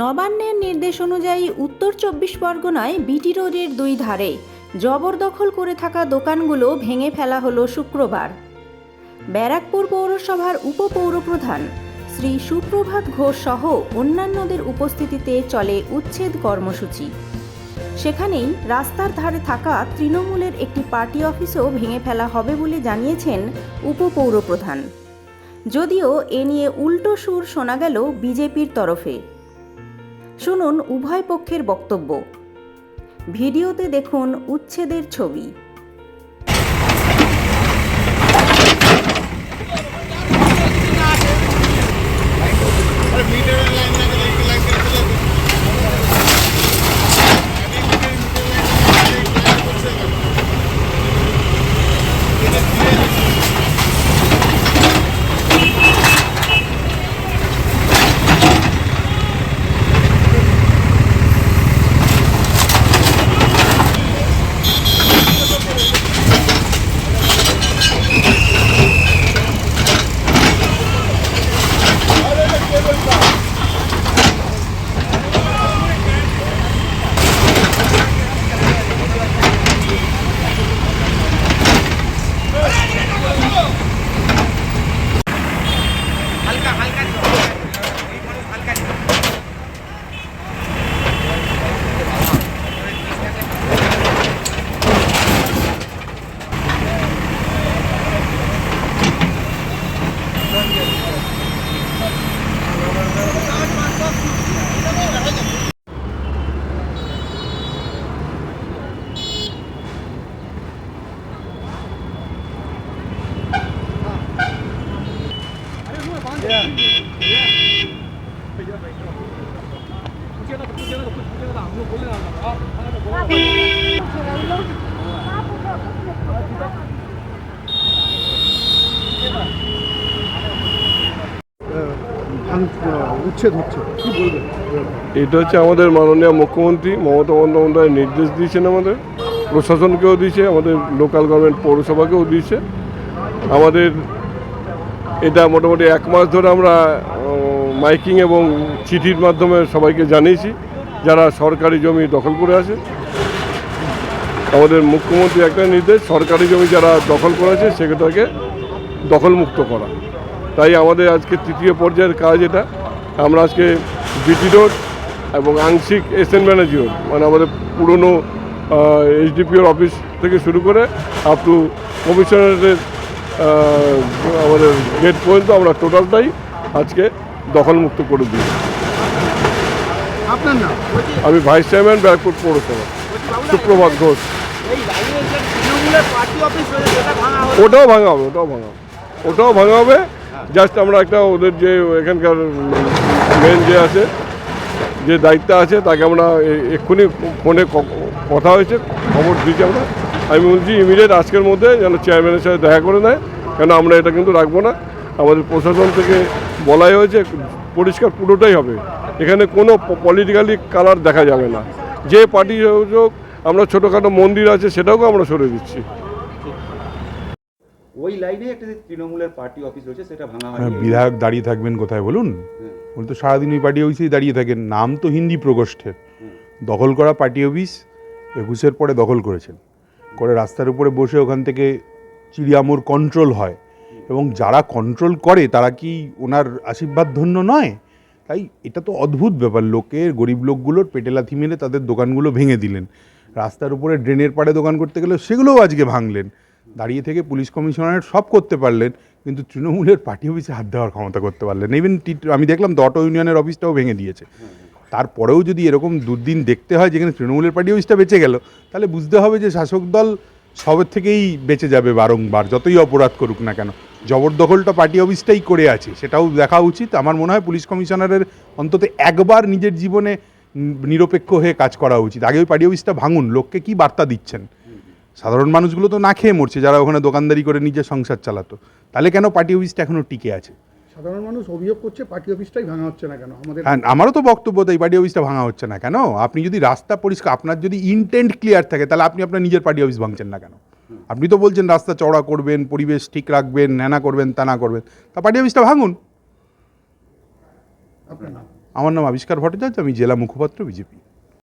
নবান্নের নির্দেশ অনুযায়ী উত্তর চব্বিশ পরগনায় বিটি রোডের দুই ধারে জবরদখল করে থাকা দোকানগুলো ভেঙে ফেলা হলো শুক্রবার। ব্যারাকপুর পৌরসভার উপপৌরপ্রধান শ্রী সুপ্রভাত ঘোষ সহ অন্যান্যদের উপস্থিতিতে চলে উচ্ছেদ কর্মসূচি। সেখানেই রাস্তার ধারে থাকা তৃণমূলের একটি পার্টি অফিসও ভেঙে ফেলা হবে বলে জানিয়েছেন উপপৌরপ্রধান। যদিও এ নিয়ে উল্টো সুর শোনা গেল বিজেপির তরফে। শুনুন উভয় পক্ষের বক্তব্য। ভিডিওতে দেখুন উচ্ছেদের ছবি। ভাঙ- এটা হচ্ছে আমাদের মাননীয় মুখ্যমন্ত্রী মমতা বন্দ্যোপাধ্যায় নির্দেশ দিয়েছেন আমাদের। প্রশাসনকেও দিয়েছে, আমাদের লোকাল গভর্নমেন্ট পৌরসভাকেও দিয়েছে। আমাদের এটা মোটামুটি এক মাস ধরে আমরা মাইকিং এবং চিঠির মাধ্যমে সবাইকে জানিয়েছি, যারা সরকারি জমি দখল করে আছে। আমাদের মুখ্যমন্ত্রী একটা নির্দেশ, সরকারি জমি যারা দখল করেছে সেটাকে দখলমুক্ত করা। তাই আমাদের আজকে তৃতীয় পর্যায়ের কাজ এটা। আমরা আজকে বিটি রোড এবং আংশিক এসএন ব্যানার্জি রোড মানে আমাদের পুরনো এইচডিপিওর অফিস থেকে শুরু করে আপ টু কমিশনারের আমাদের গেট পর্যন্ত আমরা টোটালটাই আজকে দখলমুক্ত করে দিই আমি ভাইস চেয়ারম্যান ব্যারাকপুর পৌরসভা সুপ্রভাত ঘোষ। ওটাও ভাঙা হবে ওটাও ভাঙা হবে। ওটাও ভাঙা হবে। জাস্ট আমরা একটা ওদের যে এখানকার মেন যে আছে যে দায়িত্ব আছে তাকে আমরা এক্ষুনি ফোনে কথা হয়েছে খবর দিয়েছি আমরা। আমি বলছি ইমিডিয়েট আজকের মধ্যে যেন চেয়ারম্যানের সাথে দেখা করে নেয় কেন আমরা এটা কিন্তু রাখব না। আমাদের প্রশাসন থেকে বলাই হয়েছে পরিষ্কার পুরোটাই হবে। এখানে কোনো পলিটিক্যালি কালার দেখা যাবে না। যে পার্টি হোক আমরা ছোটোখাটো মন্দির আছে সেটাও আমরা সরে দিচ্ছি। ওই লাইনে একটা তৃণমূলের পার্টি অফিস রয়েছে সেটা ভাঙা হ্যাঁ, হয়নি বিধায়ক দাঁড়িয়ে থাকবেন কোথায় বলুন? উনি তো সারাদিন ওই পার্টি অফিসেই দাঁড়িয়ে থাকেন। নাম তো হিন্দি প্রকোষ্ঠের। দখল করা পার্টি অফিস একুশের পরে দখল করেছেন। করে রাস্তার উপরে বসে ওখান থেকে চিড়িয়ামোর কন্ট্রোল হয়। এবং যারা কন্ট্রোল করে, তারা কি ওনার আশীর্বাদ ধন্য নয়? তাই এটা তো অদ্ভুত ব্যাপার। লোকের, গরিব লোকগুলোর পেটে লাথি মেরে তাদের দোকানগুলো ভেঙে দিলেন। রাস্তার উপরে ড্রেনের পাড়ে দোকান করতে গেলে সেগুলোও আজকে ভাঙলেন। দাঁড়িয়ে থেকে পুলিশ কমিশনারের সব করতে পারলেন, কিন্তু তৃণমূলের পার্টি অফিসে হাত দেওয়ার ক্ষমতা করতে পারলেন ইভেন আমি দেখলাম দটো ইউনিয়নের অফিসটাও ভেঙে দিয়েছে। তারপরেও যদি এরকম দুর্দিন দেখতে হয় যেখানে তৃণমূলের পার্টি অফিসটা বেঁচে গেল, তাহলে বুঝতে হবে যে শাসক দল সবের থেকেই বেঁচে যাবে বারংবার, যতই অপরাধ করুক না কেন। জবরদখলটা পার্টি অফিসটাই করে আছে, সেটাও দেখা উচিত। আমার মনে হয় পুলিশ কমিশনারের অন্তত একবার নিজের জীবনে নিরপেক্ষ হয়ে কাজ করা উচিত। আগে ওই পার্টি অফিসটা ভাঙুন, লোককে কি বার্তা দিচ্ছেন? সাধারণ মানুষগুলো তো না খেয়ে মরছে, যারা ওখানে দোকানদারি করে নিজের সংসার চালাতো। তাহলে কেন পার্টি অফিসটা এখনও টিকে আছে? সাধারণ মানুষ অভিযোগ করছে পার্টি অফিসটাই ভাঙা হচ্ছে না কেন? আমাদের হ্যাঁ আমারও তো বক্তব্য তাই পার্টি অফিসটা ভাঙা হচ্ছে না কেন? আপনি যদি রাস্তা পরিষ্কার আপনার যদি ইন্টেন্ট ক্লিয়ার থাকে তাহলে আপনি আপনার নিজের পার্টি অফিস ভাঙছেন না কেন? আপনি তো বলছেন রাস্তা চওড়া করবেন পরিবেশ ঠিক রাখবেন ন্যানা করবেন তানা করবেন। তা পার্টি অফিসটা ভাঙুন। আপনার নাম? আমার নাম আবিষ্কার ভট্টাচার্য আমি জেলা মুখপাত্র বিজেপি।